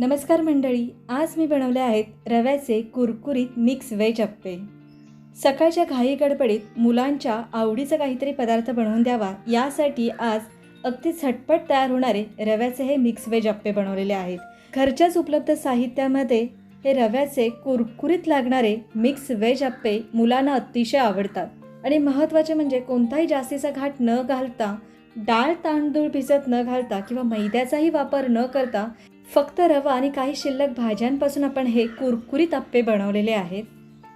नमस्कार मंडळी आज मी बनवले आहेत रव्याचे कुरकुरीत मिक्स व्हेज अप्पे सकाळच्या घाई गडबडीत मुलांच्या आवडीचा काहीतरी पदार्थ बनवून द्यावा यासाठी आज अगदी झटपट तयार होणारे रव्याचे हे मिक्स व्हेज अप्पे बनवलेले आहेत. घरच्याच उपलब्ध साहित्यामध्ये हे रव्याचे कुरकुरीत लागणारे मिक्स व्हेज अप्पे मुलांना अतिशय आवडतात. आणि महत्त्वाचे म्हणजे कोणताही जास्तीचा घाट न घालता डाळ तांदूळ भिजत न घालता किंवा मैद्याचाही वापर न करता फक्त रवा आणि काही शिल्लक भाज्यांपासून आपण हे कुरकुरीत अप्पे बनवलेले आहेत.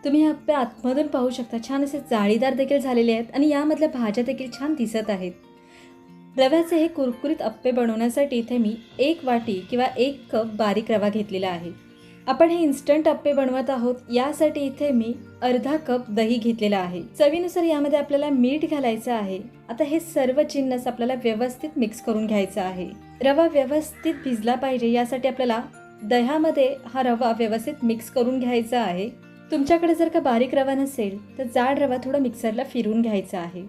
तुम्ही हे आतमधून पाहू शकता. छान असे जाळीदार देखील झालेले आहेत आणि यामधल्या भाज्या देखील छान दिसत आहेत. रव्याचे हे कुरकुरीत अप्पे बनवण्यासाठी इथे मी एक वाटी किंवा एक कप बारीक रवा घेतलेला आहे. आपण हे इन्स्टंट अप्पे बनवत आहोत यासाठी इथे मी अर्धा कप दही घेतलेला आहे. चवीनुसार यामध्ये आपल्याला मीठ घालायचं आहे. आता हे सर्व जिन्नस आपल्याला व्यवस्थित मिक्स करून घ्यायचं आहे. रवा व्यवस्थित भिजला पाहिजे यासाठी आपल्याला दह्यामध्ये हा रवा व्यवस्थित मिक्स करून घ्यायचा आहे. तुमच्याकडे जर का बारीक रवा नसेल तर जाड रवा थोडा मिक्सरला फिरून घ्यायचा आहे.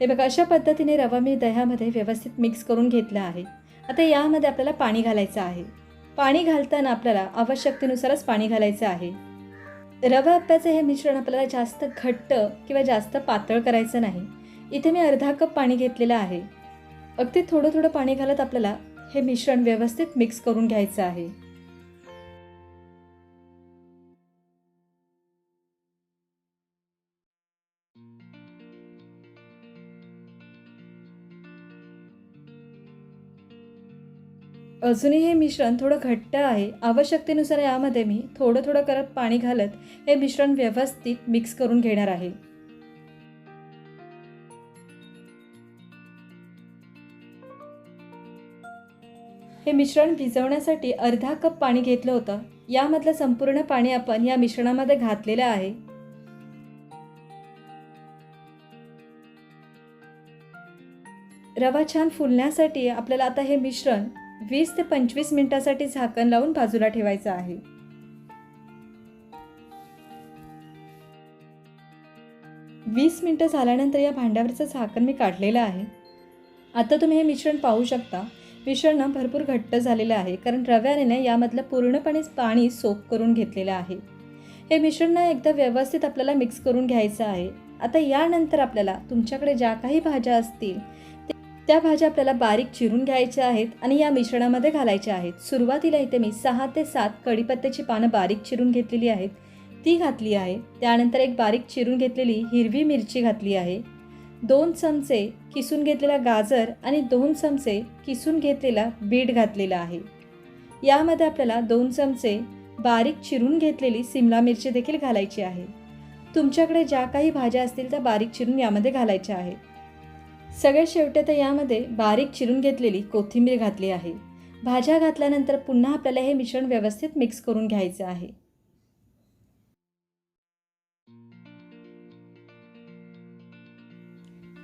हे बघा अशा पद्धतीने रवा मी दह्यामध्ये व्यवस्थित मिक्स करून घेतला आहे. आता यामध्ये आपल्याला पाणी घालायचं आहे. पाणी घालताना आपल्याला आवश्यकतेनुसारच पाणी घालायचं आहे. रवा अप्प्याचं हे मिश्रण आपल्याला जास्त घट्ट किंवा जास्त पातळ करायचं नाही. इथे मी अर्धा कप पाणी घेतलेलं आहे. अगदी थोडं थोडं पाणी घालत आपल्याला हे मिश्रण व्यवस्थित मिक्स करून घ्यायचं आहे. अजूनही हे मिश्रण थोडं घट्ट आहे. आवश्यकतेनुसार यामध्ये मी थोडं थोडं करत पाणी घालत हे मिश्रण व्यवस्थित मिक्स करून घेणार आहे. हे मिश्रण भिजवण्यासाठी अर्धा कप पाणी घेतलं होतं. यामधलं संपूर्ण पाणी आपण या मिश्रणामध्ये घातलेलं आहे. रवा छान फुलण्यासाठी आपल्याला आता हे मिश्रण वीस ते पंचवीस मिनिटासाठी झाकण लावून बाजूला ठेवायचं आहे. वीस मिनटं झाल्यानंतर या भांड्यावरचं झाकण मी काढलेलं आहे. आता तुम्ही हे मिश्रण पाहू शकता. मिश्रण ना भरपूर घट्ट झालेलं आहे कारण रव्याने ना यामधलं पूर्णपणे पाणी सोप करून घेतलेलं आहे. हे मिश्रण ना एकदा व्यवस्थित आपल्याला मिक्स करून घ्यायचं आहे. आता यानंतर आपल्याला तुमच्याकडे ज्या काही भाज्या असतील त्या भाज्या आपल्याला बारीक चिरून घ्यायच्या आहेत आणि या मिश्रणामध्ये घालायच्या आहेत. सुरुवातीला इथे मी सहा ते सात कढीपत्त्याची पानं बारीक चिरून घेतलेली आहेत. ती घातली आहे. त्यानंतर एक बारीक चिरून घेतलेली हिरवी मिरची घातली आहे. दोन चमचे किसून घेतलेला गाजर आणि दोन चमचे किसून घेतलेला बीट घातलेला आहे. यामध्ये आपल्याला दोन चमचे बारीक चिरून घेतलेली सिमला मिरची देखील घालायची आहे. तुमच्याकडे ज्या काही भाज्या असतील त्या बारीक चिरून यामध्ये घालायच्या आहेत. सगळ्यात शेवटी तर यामध्ये बारीक चिरून घेतलेली कोथिंबीर घातली आहे. भाज्या घातल्यानंतर पुन्हा आपल्याला हे मिश्रण व्यवस्थित मिक्स करून घ्यायचं आहे.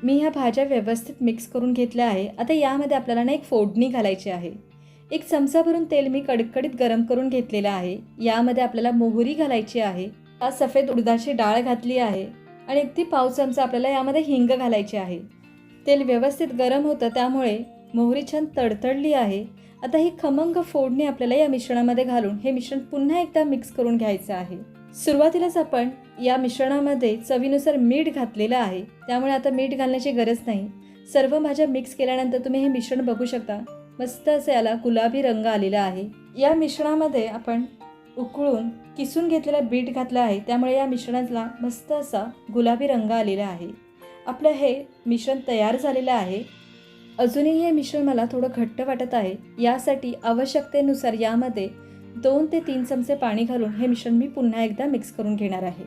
मी ह्या भाज्या व्यवस्थित मिक्स करून घेतल्या आहे. आता यामध्ये आपल्याला ना एक फोडणी घालायची आहे. एक चमचा भरून तेल मी कडकडीत गरम करून घेतलेलं आहे. यामध्ये आपल्याला मोहरी घालायची आहे. आज सफेद उडदाची डाळ घातली आहे. आणि एक ती पाव चमचा आपल्याला यामध्ये हिंग घालायची आहे. तेल व्यवस्थित गरम होतं त्यामुळे मोहरी छान तडतडली आहे. आता ही खमंग फोडणी आपल्याला या मिश्रणामध्ये घालून हे मिश्रण पुन्हा एकदा मिक्स करून घ्यायचं आहे. सुरुवातीलाच आपण या मिश्रणामध्ये चवीनुसार मीठ घातलेलं आहे. त्यामुळे आता मीठ घालण्याची गरज नाही. सर्व भाज्या मिक्स केल्यानंतर तुम्ही हे मिश्रण बघू शकता. मस्त असं याला गुलाबी रंग आलेला आहे. या मिश्रणामध्ये आपण उकळून किसून घेतलेला बीट घातला आहे. त्यामुळे या मिश्रणाला मस्त असा गुलाबी रंग आलेला आहे. आपलं हे मिश्रण तयार झालेलं आहे. अजूनही हे मिश्रण मला थोडं घट्ट वाटत आहे. यासाठी आवश्यकतेनुसार यामध्ये दोन ते तीन चमचे पाणी घालून हे मिश्रण मी पुन्हा एकदा मिक्स करून घेणार आहे.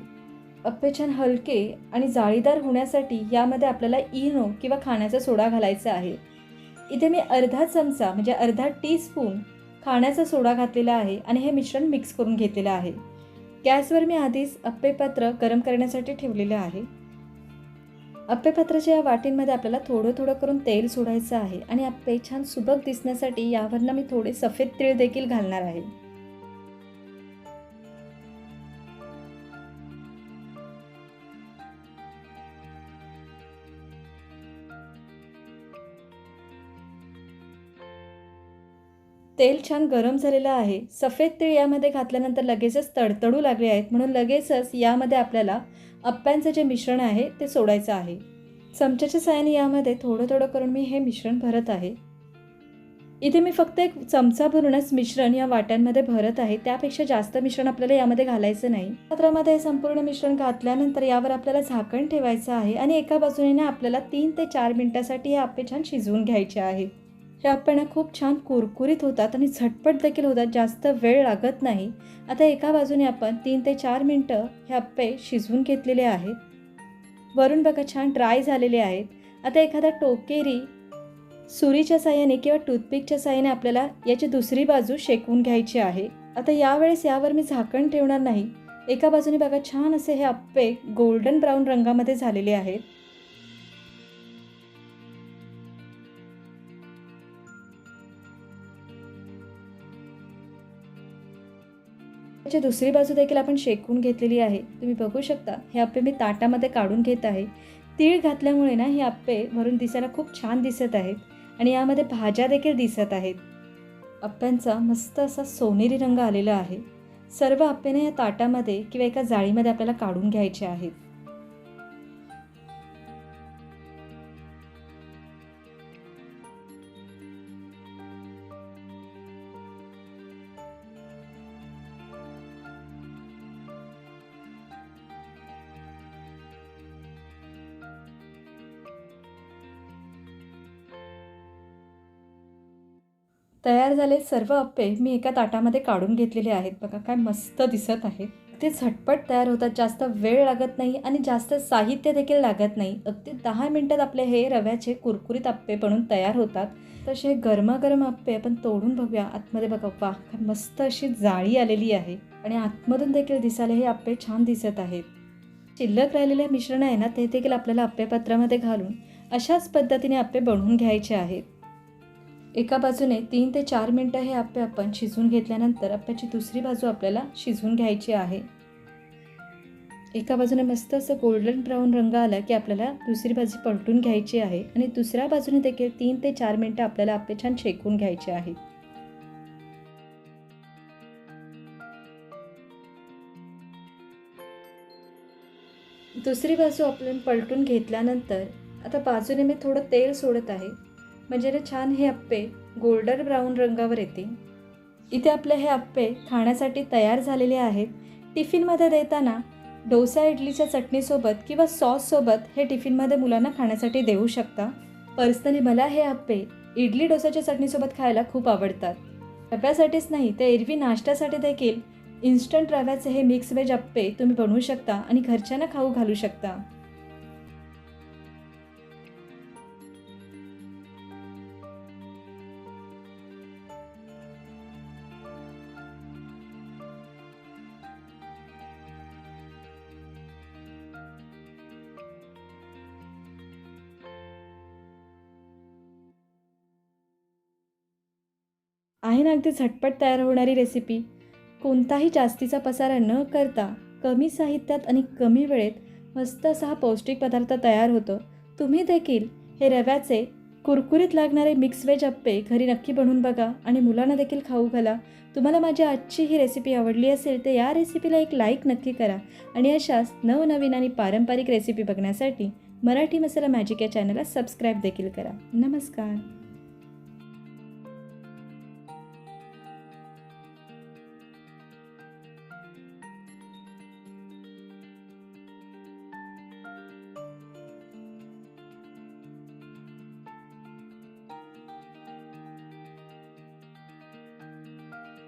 अप्पे छान हलके आणि जाळीदार होण्यासाठी यामध्ये आपल्याला इनो किंवा खाण्याचा सोडा घालायचा आहे. इथे मी अर्धा चमचा म्हणजे अर्धा टीस्पून खाण्याचा सोडा घातलेला आहे आणि हे मिश्रण मिक्स करून घेतलेलं आहे. गॅसवर मी आधीच अप्पे पात्र गरम करण्यासाठी ठेवलेलं आहे. अप्पेपात्राच्या या वाटींमध्ये आपल्याला थोडं थोडं करून तेल सोडायचं आहे आणि अप्पे छान सुबक दिसण्यासाठी यावरनं मी थोडे सफेद तीळ देखील घालणार आहे. तेल छान गरम झालेलं आहे. सफेद तीळ यामध्ये घातल्यानंतर लगेचच तडतडू लागले आहेत. म्हणून लगेचच यामध्ये आपल्याला अप्प्यांचं जे मिश्रण आहे ते सोडायचं आहे. चमच्याच्या साहाय्याने यामध्ये थोडं थोडं करून मी हे मिश्रण भरत आहे. इथे मी फक्त एक चमचा भरूनच मिश्रण या वाट्यांमध्ये भरत आहे. त्यापेक्षा जास्त मिश्रण आपल्याला यामध्ये घालायचं नाही. पात्रामध्ये हे संपूर्ण मिश्रण घातल्यानंतर यावर आपल्याला झाकण ठेवायचं आहे आणि एका बाजूने आपल्याला तीन ते चार मिनटासाठी हे आप्पे छान शिजवून घ्यायचे आहे. हे आपण खूप छान कुरकुरीत होतात आणि झटपट देखील होतात जास्त वेळ लागत नाही. आता एका बाजूने आपण तीन ते चार मिनटं हे आप्पे शिजवून घेतलेले आहेत. वरून बघा छान ड्राय झालेले आहेत. आता एखादा टोकेरी सुरीच्या साह्याने किंवा टूथपिकच्या साह्याने आपल्याला याची दुसरी बाजू शेकवून घ्यायची आहे. आता यावेळेस यावर मी झाकण ठेवणार नाही. एका बाजूने बघा छान असे हे आप्पे गोल्डन ब्राऊन रंगामध्ये झालेले आहेत. त्याची दुसरी बाजू देखील आपण शेकून घेतलेली आहे. तुम्ही बघू शकता हे आप्पे मी ताटामध्ये काढून घेत आहे. तीळ घातल्यामुळे ना हे आप्पे भरून दिसायला खूप छान दिसत आहेत आणि यामध्ये भाज्या देखील दिसत आहेत. आप्प्यांचा मस्त असा सोनेरी रंग आलेला आहे. सर्व आप्पेने या ताटामध्ये किंवा एका जाळीमध्ये आपल्याला काढून घ्यायचे आहेत. तयार झाले सर्व अप्पे मी एका ताटामध्ये काढून घेतलेले आहेत. बघा काय मस्त दिसत आहेत ते झटपट तयार होतात जास्त वेळ लागत नाही आणि जास्त साहित्य देखील लागत नाही. अगदी दहा मिनटात आपले हे रव्याचे कुरकुरीत अप्पे बनून तयार होतात. तसे हे गरमागरम अप्पे आपण तोडून बघूया. आतमध्ये बघा वा काय मस्त अशी जाळी आलेली आहे. आणि आतमधून देखील दिसायला हे अप्पे छान दिसत आहेत. शिल्लक राहिलेले मिश्रण आहे ना ते देखील आपल्याला अप्पेपत्रामध्ये घालून अशाच पद्धतीने अप्पे बनवून घ्यायचे आहेत. एका बाजूने तीन ते चार मिनटं हे आप्पे आपण शिजवून घेतल्यानंतर आप्प्याची दुसरी बाजू आपल्याला शिजवून घ्यायची आहे. एका बाजूने मस्त असं गोल्डन ब्राऊन रंग आला की आपल्याला दुसरी बाजू पलटून घ्यायची आहे आणि दुसऱ्या बाजूने देखील तीन ते चार मिनटं आपल्याला आप्पे छान शेकून घ्यायचे आहेत दुसरी बाजू आपण पलटून घेतल्यानंतर आता बाजूने मी थोडं तेल सोडत आहे. म्हणजे ना छान हे अप्पे गोल्डर ब्राऊन रंगावर येते इथे आपले हे अप्पे खाण्यासाठी तयार झालेले आहेत. टिफिनमध्ये देताना डोसा इडलीच्या चटणीसोबत किंवा सॉससोबत हे टिफिनमध्ये मुलांना खाण्यासाठी देऊ शकता. पर्सनली मला हे अप्पे इडली डोसाच्या चटणीसोबत खायला खूप आवडतात. डब्यासाठीच नाही तर एरवी नाश्त्यासाठी देखील. इन्स्टंट रव्याचे हे मिक्स वेज अप्पे तुम्ही बनवू शकता आणि घरच्यांना खाऊ घालू शकता. आहे ना अगदी झटपट तयार होणारी रेसिपी कोणताही जास्तीचा पसारा न करता कमी साहित्यात आणि कमी वेळेत मस्त असा हा पौष्टिक पदार्थ तयार होतो. तुम्ही देखील हे रव्याचे कुरकुरीत लागणारे मिक्स वेज अप्पे घरी नक्की बनवून बघा आणि मुलांना देखील खाऊ घाला. तुम्हाला माझी आजची ही रेसिपी आवडली असेल तर या रेसिपीला एक लाईक नक्की करा आणि अशाच नवनवीन आणि पारंपरिक रेसिपी बघण्यासाठी मराठी मसाला मॅजिक या चॅनलला सबस्क्राईब देखील करा. नमस्कार.